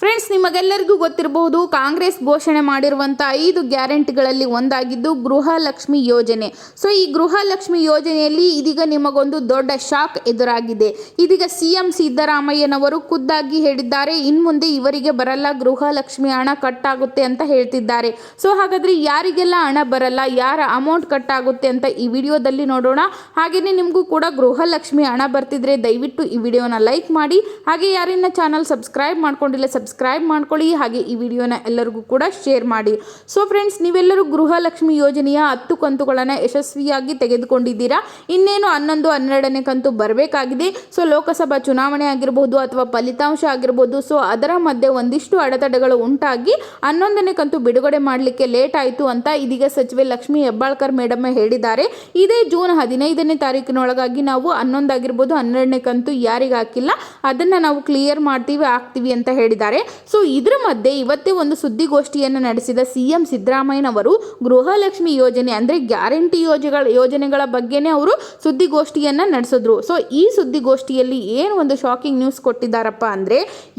Friends ನಿಮಗೆಲ್ಲರಿಗೂ ಗೊತ್ತಿರಬಹುದು, ಕಾಂಗ್ರೆಸ್ ಘೋಷಣೆ ಮಾಡಿರುವಂಥ ಐದು ಗ್ಯಾರಂಟಿಗಳಲ್ಲಿ ಒಂದಾಗಿದ್ದು ಗೃಹಲಕ್ಷ್ಮಿ ಯೋಜನೆ. ಸೊ ಈ ಗೃಹಲಕ್ಷ್ಮಿ ಯೋಜನೆಯಲ್ಲಿ ಇದೀಗ ನಿಮಗೊಂದು ದೊಡ್ಡ ಶಾಕ್ ಎದುರಾಗಿದೆ. ಇದೀಗ ಸಿಎಂ ಸಿದ್ದರಾಮಯ್ಯನವರು ಖುದ್ದಾಗಿ ಹೇಳಿದ್ದಾರೆ ಇನ್ನು ಮುಂದೆ ಇವರಿಗೆ ಬರಲ್ಲ, ಗೃಹಲಕ್ಷ್ಮಿ ಹಣ ಕಟ್ ಆಗುತ್ತೆ ಅಂತ ಹೇಳ್ತಿದ್ದಾರೆ. ಸೊ ಹಾಗಾದರೆ ಯಾರಿಗೆಲ್ಲ ಹಣ ಬರಲ್ಲ, ಯಾರ ಅಮೌಂಟ್ ಕಟ್ ಆಗುತ್ತೆ ಅಂತ ಈ ವಿಡಿಯೋದಲ್ಲಿ ನೋಡೋಣ. ಹಾಗೆಯೇ ನಿಮಗೂ ಕೂಡ ಗೃಹಲಕ್ಷ್ಮಿ ಹಣ ಬರ್ತಿದ್ರೆ ದಯವಿಟ್ಟು ಈ ವಿಡಿಯೋನ ಲೈಕ್ ಮಾಡಿ. ಹಾಗೆ ಯಾರಿನ ಚಾನಲ್ ಸಬ್ಸ್ಕ್ರೈಬ್ ಮಾಡ್ಕೊಂಡಿಲ್ಲ ಸಬ್ಸ್ಕ್ರೈಬ್ ಮಾಡ್ಕೊಳ್ಳಿ ಹಾಗೆ ಈ ವಿಡಿಯೋನ ಎಲ್ಲರಿಗೂ ಕೂಡ ಶೇರ್ ಮಾಡಿ. ಸೊ ಫ್ರೆಂಡ್ಸ್ ನೀವೆಲ್ಲರೂ ಗೃಹಲಕ್ಷ್ಮಿ ಯೋಜನೆಯ ಹತ್ತು ಕಂತುಗಳನ್ನು ಯಶಸ್ವಿಯಾಗಿ ತೆಗೆದುಕೊಂಡಿದ್ದೀರಾ? ಇನ್ನೇನು ಹನ್ನೊಂದು, ಹನ್ನೆರಡನೇ ಕಂತು ಬರಬೇಕಾಗಿದೆ? ಸೊ ಲೋಕಸಭಾ ಚುನಾವಣೆ ಆಗಿರಬಹುದು ಅಥವಾ ಫಲಿತಾಂಶ ಆಗಿರ್ಬೋದು ಸೊ ಅದರ ಮಧ್ಯೆ ಒಂದಿಷ್ಟು ಅಡೆತಡೆಗಳು ಉಂಟಾಗಿ ಹನ್ನೊಂದನೇ ಕಂತು ಬಿಡುಗಡೆ ಮಾಡಲಿಕ್ಕೆ ಲೇಟ್ ಆಯಿತು ಅಂತ ಇದೀಗ ಸಚಿವೆ ಲಕ್ಷ್ಮಿ ಹೆಬ್ಬಾಳ್ಕರ್ ಮೇಡಮ್ ಹೇಳಿದ್ದಾರೆ. ಇದೇ ಜೂನ್ ಹದಿನೈದನೇ ತಾರೀಕಿನೊಳಗಾಗಿ ನಾವು ಹನ್ನೊಂದಾಗಿರ್ಬೋದು, ಹನ್ನೆರಡನೇ ಕಂತು ಯಾರಿಗೆ ಹಾಕಿಲ್ಲ ಅದನ್ನು ನಾವು ಕ್ಲಿಯರ್ ಮಾಡ್ತೀವಿ, ಹಾಕ್ತೀವಿ ಅಂತ ಹೇಳಿದ್ದಾರೆ. ಸೊ ಇದರ ಮಧ್ಯೆ ಇವತ್ತೇ ಒಂದು ಸುದ್ದಿಗೋಷ್ಠಿಯನ್ನು ನಡೆಸಿದ ಸಿ ಎಂ ಸಿದ್ದರಾಮಯ್ಯನವರು ಗೃಹಲಕ್ಷ್ಮಿ ಯೋಜನೆ ಅಂದರೆ ಗ್ಯಾರಂಟಿ ಯೋಜನೆಗಳ ಯೋಜನೆಗಳ ಬಗ್ಗೆನೇ ಅವರು ಸುದ್ದಿಗೋಷ್ಠಿಯನ್ನು ನಡೆಸಿದ್ರು. ಸೊ ಈ ಸುದ್ದಿಗೋಷ್ಠಿಯಲ್ಲಿ ಏನು ಒಂದು ಶಾಕಿಂಗ್ ನ್ಯೂಸ್ ಕೊಟ್ಟಿದ್ದಾರಪ್ಪ ಅಂದರೆ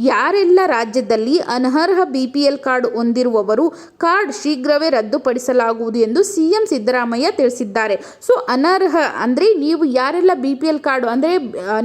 ಯಾರೆಲ್ಲ ರಾಜ್ಯದಲ್ಲಿ ಅನರ್ಹ ಬಿ ಪಿ ಎಲ್ ಕಾರ್ಡ್ ಹೊಂದಿರುವವರು ಕಾರ್ಡ್ ಶೀಘ್ರವೇ ರದ್ದುಪಡಿಸಲಾಗುವುದು ಎಂದು ಸಿ ಎಂ ಸಿದ್ದರಾಮಯ್ಯ ತಿಳಿಸಿದ್ದಾರೆ. ಸೊ ಅನರ್ಹ ಅಂದರೆ ನೀವು ಯಾರೆಲ್ಲ ಬಿ ಪಿ ಎಲ್ ಕಾರ್ಡ್ ಅಂದರೆ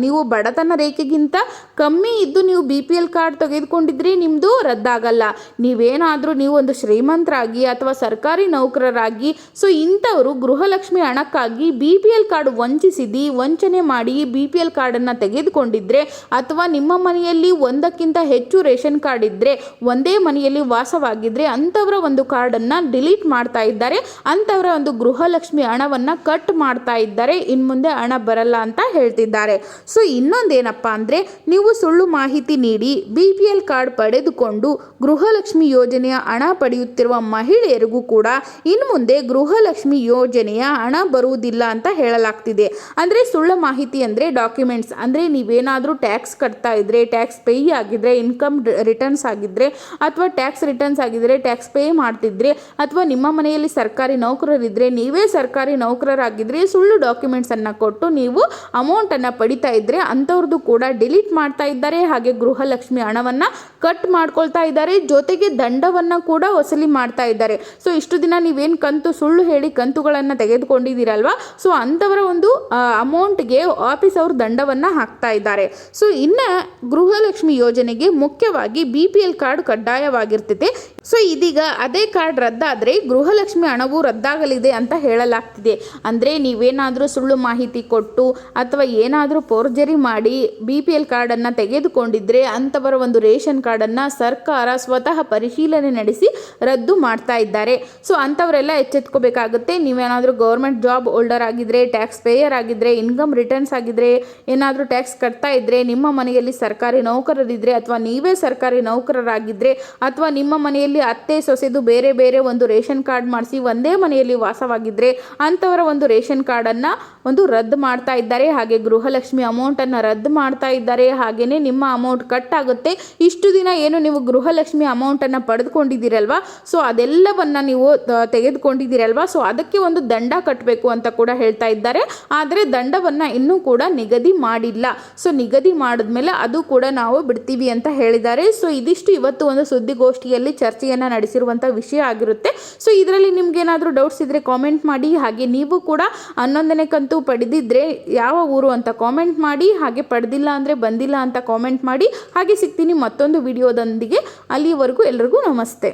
ನೀವು ಬಡತನ ರೇಖೆಗಿಂತ ಕಮ್ಮಿ ಇದ್ದು ನೀವು ಬಿ ಪಿ ಎಲ್ ಕಾರ್ಡ್ ತೆಗೆದುಕೊಂಡಿದ್ರೆ ನಿಮ್ಮದು ರದ್ದಾಗಲ್ಲ. ನೀವೇನಾದರೂ ನೀವು ಒಂದು ಶ್ರೀಮಂತರಾಗಿ ಅಥವಾ ಸರ್ಕಾರಿ ನೌಕರರಾಗಿ, ಸೊ ಇಂಥವರು ಗೃಹಲಕ್ಷ್ಮಿ ಹಣಕ್ಕಾಗಿ ಬಿ ಪಿ ಎಲ್ ಕಾರ್ಡ್ ವಂಚಿಸಿದಿ, ವಂಚನೆ ಮಾಡಿ ಬಿ ಪಿ ಎಲ್ ಕಾರ್ಡನ್ನು ತೆಗೆದುಕೊಂಡಿದ್ರೆ, ಅಥವಾ ನಿಮ್ಮ ಮನೆಯಲ್ಲಿ ಒಂದಕ್ಕಿಂತ ಹೆಚ್ಚು ರೇಷನ್ ಕಾರ್ಡ್ ಇದ್ದರೆ ಒಂದೇ ಮನೆಯಲ್ಲಿ ವಾಸವಾಗಿದ್ದರೆ ಅಂಥವರ ಒಂದು ಕಾರ್ಡನ್ನು ಡಿಲೀಟ್ ಮಾಡ್ತಾ ಇದ್ದಾರೆ. ಅಂಥವರ ಒಂದು ಗೃಹಲಕ್ಷ್ಮಿ ಹಣವನ್ನು ಕಟ್ ಮಾಡ್ತಾ ಇದ್ದಾರೆ. ಇನ್ನು ಮುಂದೆ ಹಣ ಬರಲ್ಲ ಅಂತ ಹೇಳ್ತಿದ್ದಾರೆ. ಸೊ ಇನ್ನೊಂದೇನಪ್ಪ ಅಂದರೆ, ನೀವು ಸುಳ್ಳು ಮಾಹಿತಿ ನೀಡಿ ಬಿ ಪಿ ಎಲ್ ಕಾರ್ಡ್ ಪಡೆದುಕೊಂಡು ಗೃಹಲಕ್ಷ್ಮಿ ಯೋಜನೆಯ ಹಣ ಪಡೆಯುತ್ತಿರುವ ಮಹಿಳೆಯರಿಗೂ ಕೂಡ ಇನ್ನು ಮುಂದೆ ಗೃಹಲಕ್ಷ್ಮಿ ಯೋಜನೆಯ ಹಣ ಬರುವುದಿಲ್ಲ ಅಂತ ಹೇಳಲಾಗ್ತಿದೆ. ಅಂದರೆ ಸುಳ್ಳು ಮಾಹಿತಿ ಅಂದರೆ ಡಾಕ್ಯುಮೆಂಟ್ಸ್ ಅಂದರೆ ನೀವೇನಾದರೂ ಟ್ಯಾಕ್ಸ್ ಕಟ್ತಾ ಇದ್ರೆ ಟ್ಯಾಕ್ಸ್ ಪೇ ಆಗಿದ್ರೆ ಇನ್ಕಮ್ ರಿಟರ್ನ್ಸ್ ಆಗಿದ್ರೆ, ಅಥವಾ ಟ್ಯಾಕ್ಸ್ ರಿಟರ್ನ್ಸ್ ಆಗಿದ್ರೆ ಟ್ಯಾಕ್ಸ್ ಪೇ ಮಾಡ್ತಿದ್ರೆ, ಅಥವಾ ನಿಮ್ಮ ಮನೆಯಲ್ಲಿ ಸರ್ಕಾರಿ ನೌಕರರಿದ್ದರೆ ನೀವೇ ಸರ್ಕಾರಿ ನೌಕರರಾಗಿದ್ದರೆ ಸುಳ್ಳು ಡಾಕ್ಯುಮೆಂಟ್ಸನ್ನು ಕೊಟ್ಟು ನೀವು ಅಮೌಂಟನ್ನು ಪಡಿತಾ ಇದ್ದರೆ ಅಂಥವ್ರದ್ದು ಕೂಡ ಡಿಲೀಟ್ ಮಾಡ್ತಾ ಇದ್ದಾರೆ. ಹಾಗೆ ಗೃಹಲಕ್ಷ್ಮಿ ಹಣವನ್ನು ಕಟ್ ಮಾಡ್ಕೊಳ್ತಾ ಇದ್ದಾರೆ. ಜೊತೆಗೆ ದಂಡವನ್ನು ಕೂಡ ವಸೂಲಿ ಮಾಡ್ತಾ ಇದ್ದಾರೆ. ಸೊ ಇಷ್ಟು ದಿನ ನೀವೇನು ಕಂತು ಸುಳ್ಳು ಹೇಳಿ ಕಂತುಗಳನ್ನು ತೆಗೆದುಕೊಂಡಿದ್ದೀರಲ್ವಾ? ಸೊ ಅಂಥವರ ಒಂದು ಅಮೌಂಟ್ಗೆ ಆಫೀಸ್ ಅವರು ದಂಡವನ್ನು ಹಾಕ್ತಾ ಇದ್ದಾರೆ. ಸೊ ಇನ್ನು ಗೃಹಲಕ್ಷ್ಮಿ ಯೋಜನೆಗೆ ಮುಖ್ಯವಾಗಿ ಬಿ ಪಿ ಎಲ್ ಕಾರ್ಡ್ ಕಡ್ಡಾಯವಾಗಿರ್ತೈತೆ. ಸೊ ಇದೀಗ ಅದೇ ಕಾರ್ಡ್ ರದ್ದಾದರೆ ಗೃಹಲಕ್ಷ್ಮಿ ಹಣವು ರದ್ದಾಗಲಿದೆ ಅಂತ ಹೇಳಲಾಗ್ತಿದೆ. ಅಂದರೆ ನೀವೇನಾದರೂ ಸುಳ್ಳು ಮಾಹಿತಿ ಕೊಟ್ಟು ಅಥವಾ ಏನಾದರೂ ಪೋರ್ಜರಿ ಮಾಡಿ ಬಿ ಪಿ ಎಲ್ ಕಾರ್ಡನ್ನು ತೆಗೆದುಕೊಂಡಿದ್ದರೆ ಅಂಥವರ ಒಂದು ರೇಷನ್ ಕಾರ್ಡನ್ನು ಸರ್ಕಾರ ಸ್ವತಃ ಪರಿಶೀಲನೆ ನಡೆಸಿ ರದ್ದು ಮಾಡ್ತಾ ಇದ್ದಾರೆ. ಸೊ, ಅಂಥವರೆಲ್ಲ ಎಚ್ಚೆತ್ಕೋಬೇಕಾಗುತ್ತೆ. ನೀವೇನಾದರೂ ಗೌರ್ಮೆಂಟ್ ಜಾಬ್ ಹೋಲ್ಡರ್ ಆಗಿದ್ದರೆ ಟ್ಯಾಕ್ಸ್ ಪೇಯರ್ ಆಗಿದ್ದರೆ ಇನ್ಕಮ್ ರಿಟರ್ನ್ಸ್ ಆಗಿದ್ದರೆ ಏನಾದರೂ ಟ್ಯಾಕ್ಸ್ ಕಟ್ತಾ ಇದ್ದರೆ ನಿಮ್ಮ ಮನೆಯಲ್ಲಿ ಸರ್ಕಾರಿ ನೌಕರರಿದ್ದರೆ ಅಥವಾ ನೀವೇ ಸರ್ಕಾರಿ ನೌಕರರಾಗಿದ್ದರೆ ಅಥವಾ ನಿಮ್ಮ ಮನೆಯಲ್ಲಿ ಅತ್ತೆ, ಸೊಸೆದು ಬೇರೆ ಬೇರೆ ಒಂದು ರೇಷನ್ ಕಾರ್ಡ್ ಮಾಡಿಸಿ ಒಂದೇ ಮನೆಯಲ್ಲಿ ವಾಸವಾಗಿದ್ದರೆ ಅಂಥವರ ಒಂದು ರೇಷನ್ ಕಾರ್ಡನ್ನು ಒಂದು ರದ್ದು ಮಾಡ್ತಾ ಇದ್ದಾರೆ. ಹಾಗೆ ಗೃಹಲಕ್ಷ್ಮಿ ಅಮೌಂಟನ್ನು ರದ್ದು ಮಾಡ್ತಾ ಇದ್ದಾರೆ. ಹಾಗೆಯೇ ನಿಮ್ಮ ಅಮೌಂಟ್ ಕಟ್ ಆಗುತ್ತೆ. ಇಷ್ಟು ದಿನ ಏನು ನೀವು ಗೃಹಲಕ್ಷ್ಮಿ ಅಮೌಂಟನ್ನು ಪಡೆದುಕೊಂಡಿದ್ದೀರಲ್ವಾ? ಸೊ ಅದೆಲ್ಲವನ್ನು ನೀವು ತೆಗೆದುಕೊಂಡಿದ್ದೀರಲ್ವ? ಸೊ ಅದಕ್ಕೆ ಒಂದು ದಂಡ ಕಟ್ಟಬೇಕು ಅಂತ ಕೂಡ ಹೇಳ್ತಾ ಇದ್ದಾರೆ. ಆದರೆ ದಂಡವನ್ನು ಇನ್ನೂ ಕೂಡ ನಿಗದಿ ಮಾಡಿಲ್ಲ. ಸೊ ನಿಗದಿ ಮಾಡಿದ್ಮೇಲೆ ಅದು ಕೂಡ ನಾವು ಬಿಡ್ತೀವಿ ಅಂತ ಹೇಳಿದ್ದಾರೆ. ಸೊ ಇದಿಷ್ಟು ಇವತ್ತು ಒಂದು ಸುದ್ದಿಗೋಷ್ಠಿಯಲ್ಲಿ ಚರ್ಚೆಯನ್ನು ನಡೆಸಿರುವಂಥ ವಿಷಯ ಆಗಿರುತ್ತೆ. ಸೊ ಇದರಲ್ಲಿ ನಿಮ್ಗೆ ಏನಾದರೂ ಡೌಟ್ಸ್ ಇದ್ದರೆ ಕಾಮೆಂಟ್ ಮಾಡಿ. ಹಾಗೆ ನೀವು ಕೂಡ ಹನ್ನೊಂದನೇ ಕಂತು ಪಡೆದಿದ್ದರೆ ಯಾವ ಊರು ಅಂತ ಕಾಮೆಂಟ್ ಮಾಡಿ. ಹಾಗೆ ಪಡೆದಿಲ್ಲ ಅಂದರೆ ಬಂದಿಲ್ಲ ಅಂತ ಕಾಮೆಂಟ್ ಮಾಡಿ. ಹಾಗೆ ಸಿಗ್ತೀನಿ ಮತ್ತೊಂದು ವಿಡಿಯೋದೊಂದಿಗೆ ಅಲ್ಲಿವರೆಗೂ ಎಲ್ರಿಗೂ ನಮಸ್ತೆ.